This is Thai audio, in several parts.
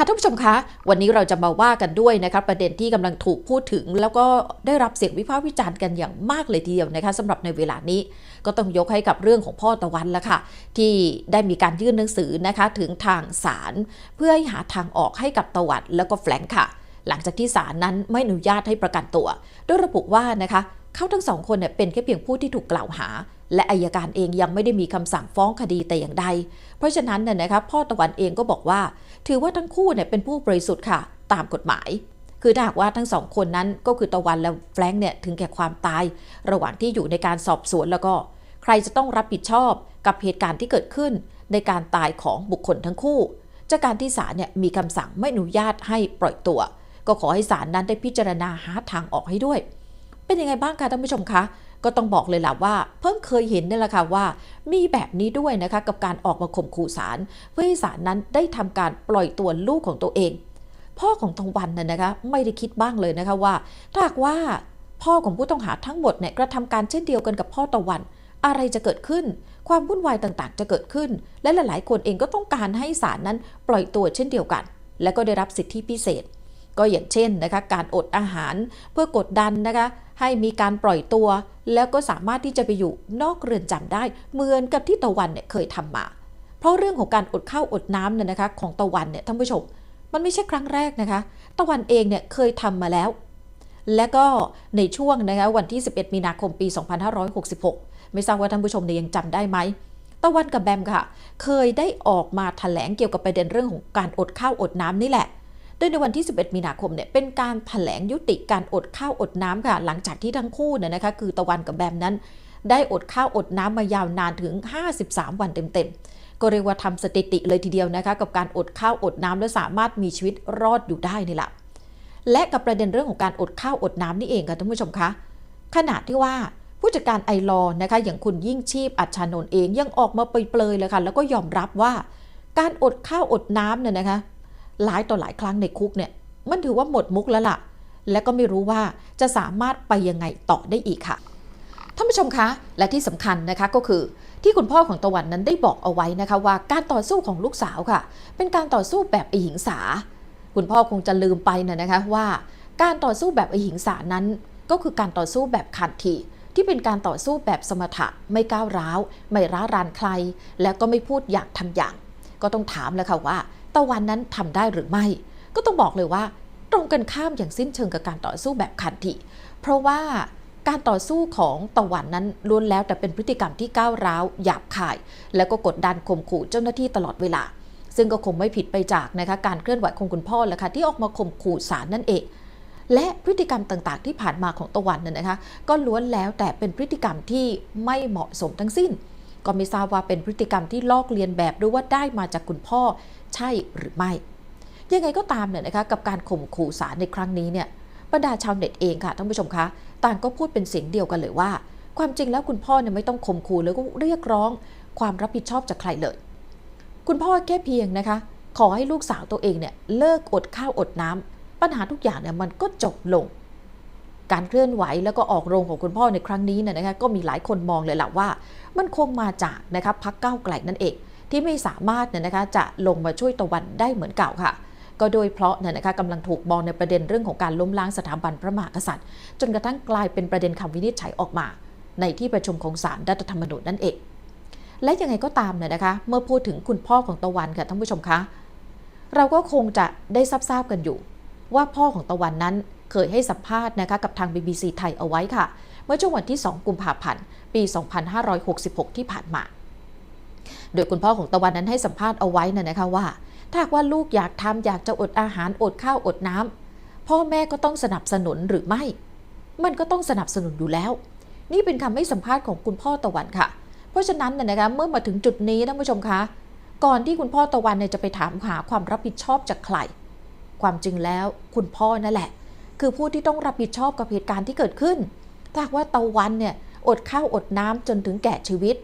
ค่ะท่านผู้ชมคะวันนี้เราจะมาว่ากันด้วยนะคะประเด็นที่กำลังถูกพูดถึง แล้วก็ได้รับเสียงวิพากษ์วิจารณ์กันอย่างมากเลยทีเดียวนะคะสำหรับในเวลานี้ ก็ต้องยกให้กับเรื่องของพ่อตะวันแล้วค่ะ ที่ได้มีการยื่นหนังสือนะคะถึงทางศาลเพื่อให้หาทางออกให้กับตะวันแล้วก็แฟรงค์ค่ะ หลังจากที่ศาลนั้นไม่อนุญาตให้ประกันตัวโดยระบุว่านะคะเขาทั้งสองคนเนี่ยเป็นแค่เพียงผู้ที่ถูกกล่าวหา และอายการเองยังไม่ได้มีคำสั่งฟ้องคดีแต่อย่างใด เพราะฉะนั้นเนี่ยนะคะพ่อตะวันเองก็บอกว่า ถือว่าทั้งคู่เนี่ยเป็นผู้บริสุทธิ์ค่ะ ตามกฎหมาย คือถ้าหากว่าทั้งสองคนนั้นก็คือตะวันและแฟรงค์เนี่ยถึงแก่ความตาย ระหว่างที่อยู่ในการสอบสวนแล้วก็ ใครจะต้องรับผิดชอบกับเหตุการณ์ที่เกิดขึ้น ในการตายของบุคคลทั้งคู่ จากการที่ศาลเนี่ยมีคำสั่งไม่อนุญาตให้ปล่อยตัว ก็ขอให้ศาลนั้นได้พิจารณาหาทางออกให้ด้วย เป็นยังไงบ้างคะท่านผู้ชมคะ ก็ต้องบอกเลยล่ะว่า เพิ่งเคยเห็นนี่แหละค่ะว่า มีแบบนี้ด้วยนะคะกับการออกมาข่มขู่ศาลเพื่อให้ศาลนั้นได้ทำการปล่อยตัวลูกของตัวเอง พ่อของทองวันน่ะนะคะไม่ได้คิดบ้างเลยนะคะว่าถ้าหากว่าพ่อของผู้ต้องหาทั้งหมดเนี่ยกระทำการเช่นเดียวกันกับพ่อตะวัน อะไรจะเกิดขึ้น ความวุ่นวายต่างๆ จะเกิดขึ้น และหลายๆ คนเองก็ต้องการให้ศาลนั้นปล่อยตัวเช่นเดียวกัน และก็ได้รับสิทธิพิเศษ ก็อย่างเช่นนะคะการอดอาหารเพื่อกดดันนะคะให้มีการปล่อยตัว แล้วก็สามารถที่จะไปอยู่นอกเรือนจำได้ เหมือนกับที่ตะวันเนี่ยเคยทำมา เพราะเรื่องของการอดข้าวอดน้ำเนี่ยนะคะของตะวันเนี่ยท่านผู้ชม มันไม่ใช่ครั้งแรกนะคะ ตะวันเองเนี่ยเคยทำมาแล้ว และก็ในช่วงนะคะวันที่ 11 มีนาคมปี 2566 ไม่ทราบว่าท่านผู้ชมเนี่ยยังจำได้ไหมตะวันกับแบมค่ะ เคยได้ออกมาแถลงเกี่ยวกับประเด็นเรื่องของการอดข้าวอดน้ำนี่แหละ โดยในวันที่ 11 มีนาคมเนี่ยเป็นการแถลงยุติการอดข้าวอดน้ำค่ะ หลังจากที่ทั้งคู่เนี่ยนะคะคือตะวันกับแบมนั้น ได้อดข้าวอดน้ำมายาวนานถึง 53 วันเต็มๆ ก็เรียกว่าทำสถิติเลยทีเดียวนะคะกับการอดข้าวอดน้ำและสามารถมีชีวิตรอดอยู่ได้นี่แหละและกับประเด็นเรื่องของการอดข้าวอดน้ำนี่เองค่ะท่านผู้ชมคะขณะที่ว่าผู้จัดการไอรอนะคะอย่างคุณยิ่งชีพอัชชานนท์เองยังออกมาเปรยๆเลยค่ะแล้วก็ยอมรับว่า การอดข้าวอดน้ำเนี่ยนะคะ หลายต่อหลายครั้งในคุกเนี่ยมันถือว่าหมดมุกแล้วล่ะ และก็ไม่รู้ว่าจะสามารถไปยังไงต่อได้อีกค่ะท่านผู้ชมคะ และที่สำคัญนะคะก็คือที่คุณพ่อของตะวันนั้นได้บอกเอาไว้นะคะว่าการต่อสู้ของลูกสาวค่ะ เป็นการต่อสู้แบบอหิงสา คุณพ่อคงจะลืมไปนะนะคะว่า การต่อสู้แบบอหิงสานั้น ก็คือการต่อสู้แบบขันทีที่เป็นการต่อสู้แบบสมถะไม่ก้าวร้าว ไม่ร้ารานใคร แล้วก็ไม่พูดอยากทำอย่าง ก็ต้องถามแล้วค่ะว่า ตะวันนั้นทำได้หรือไม่ ก็ต้องบอกเลยว่า ตรงกันข้ามอย่างสิ้นเชิงกับการต่อสู้แบบขันติ เพราะว่าการต่อสู้ของตะวันนั้นล้วนแล้วแต่เป็นพฤติกรรมที่ก้าวร้าวหยาบคาย แล้วก็กดดันข่มขู่เจ้าหน้าที่ตลอดเวลา ซึ่งก็คงไม่ผิดไปจากนะคะการเคลื่อนไหวของคุณพ่อแหละค่ะที่ออกมาข่มขู่ศาลนั่นเอง และพฤติกรรมต่างๆ ที่ผ่านมาของตะวันน่ะนะคะ ก็ล้วนแล้วแต่เป็นพฤติกรรมที่ไม่เหมาะสมทั้งสิ้น ก็ไม่ทราบว่าเป็นพฤติกรรมที่ลอกเลียนแบบหรือว่าได้มาจากคุณพ่อใช่หรือไม่ ยังไงก็ตามเนี่ยนะคะกับการข่มขู่ศาลในครั้งนี้เนี่ยบรรดาชาวเน็ตเองค่ะท่านผู้ชมคะต่างก็พูดเป็นเสียงเดียวกันเลยว่า ความจริงแล้วคุณพ่อเนี่ยไม่ต้องข่มขู่แล้วก็เรียกร้อง ความรับผิดชอบจากใครเลย คุณพ่อแค่เพียงนะคะ ขอให้ลูกสาวตัวเองเนี่ยเลิกอดข้าวอดน้ำปัญหาทุกอย่างเนี่ยมันก็จบลง การเคลื่อนไหวแล้วก็ออกโรงของคุณพ่อในครั้งนี้เนี่ยนะคะก็มีหลายคนมองเลยแหละว่า มันคงมาจากนะคะพักเก้าไกลนั่นเอง ที่ไม่สามารถเนี่ยนะคะจะลงมาช่วยตะวันได้เหมือนเก่าค่ะ ก็โดยเพราะเนี่ยนะคะกำลังถูกมองในประเด็นเรื่องของการล้มล้างสถาบันพระมหากษัตริย์ จนกระทั่งกลายเป็นประเด็นคำวินิจฉัยออกมา ในที่ประชุมของศาลรัฐธรรมนูญนั่นเอง และยังไงก็ตามเนี่ยนะคะ เมื่อพูดถึงคุณพ่อของตะวันค่ะท่านผู้ชมคะเราก็คงจะได้ทราบๆกันอยู่ ว่าพ่อของตะวันนั้น เคยให้สัมภาษณ์นะคะกับทาง BBC ไทยเอาไว้ค่ะ เมื่อช่วงวันที่ 2 กุมภาพันธ์ ปี 2566 ที่ผ่านมา โดยคุณพ่อของตะวันนั้นให้สัมภาษณ์เอาไว้นะนะคะว่า ถ้าว่าลูกอยากทำอยากจะอดอาหารอดข้าวอดน้ำพ่อแม่ก็ต้องสนับสนุนหรือไม่ มันก็ต้องสนับสนุนอยู่แล้ว นี่เป็นคำให้สัมภาษณ์ของคุณพ่อตะวันค่ะ เพราะฉะนั้นน่ะนะคะเมื่อมาถึงจุดนี้ท่านผู้ชมคะก่อนที่คุณพ่อตะวันเนี่ยจะไปถามหาความรับผิดชอบจากใคร ความจริงแล้วคุณพ่อนั่นแหละ คือผู้ที่ต้องรับผิดชอบกับเหตุการณ์ที่เกิดขึ้นถ้าว่าตะวันเนี่ยอดข้าวอดน้ำจนถึงแก่ชีวิต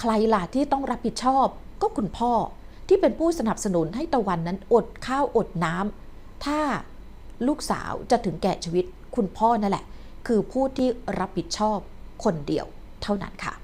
ใครล่ะที่ต้องรับผิดชอบ ก็คุณพ่อที่เป็นผู้สนับสนุนให้ตะวันนั้นอดข้าวอดน้ำถ้าลูกสาวจะถึงแก่ชีวิต คุณพ่อนั่นแหละ คือผู้ที่รับผิดชอบคนเดียวเท่านั้นค่ะ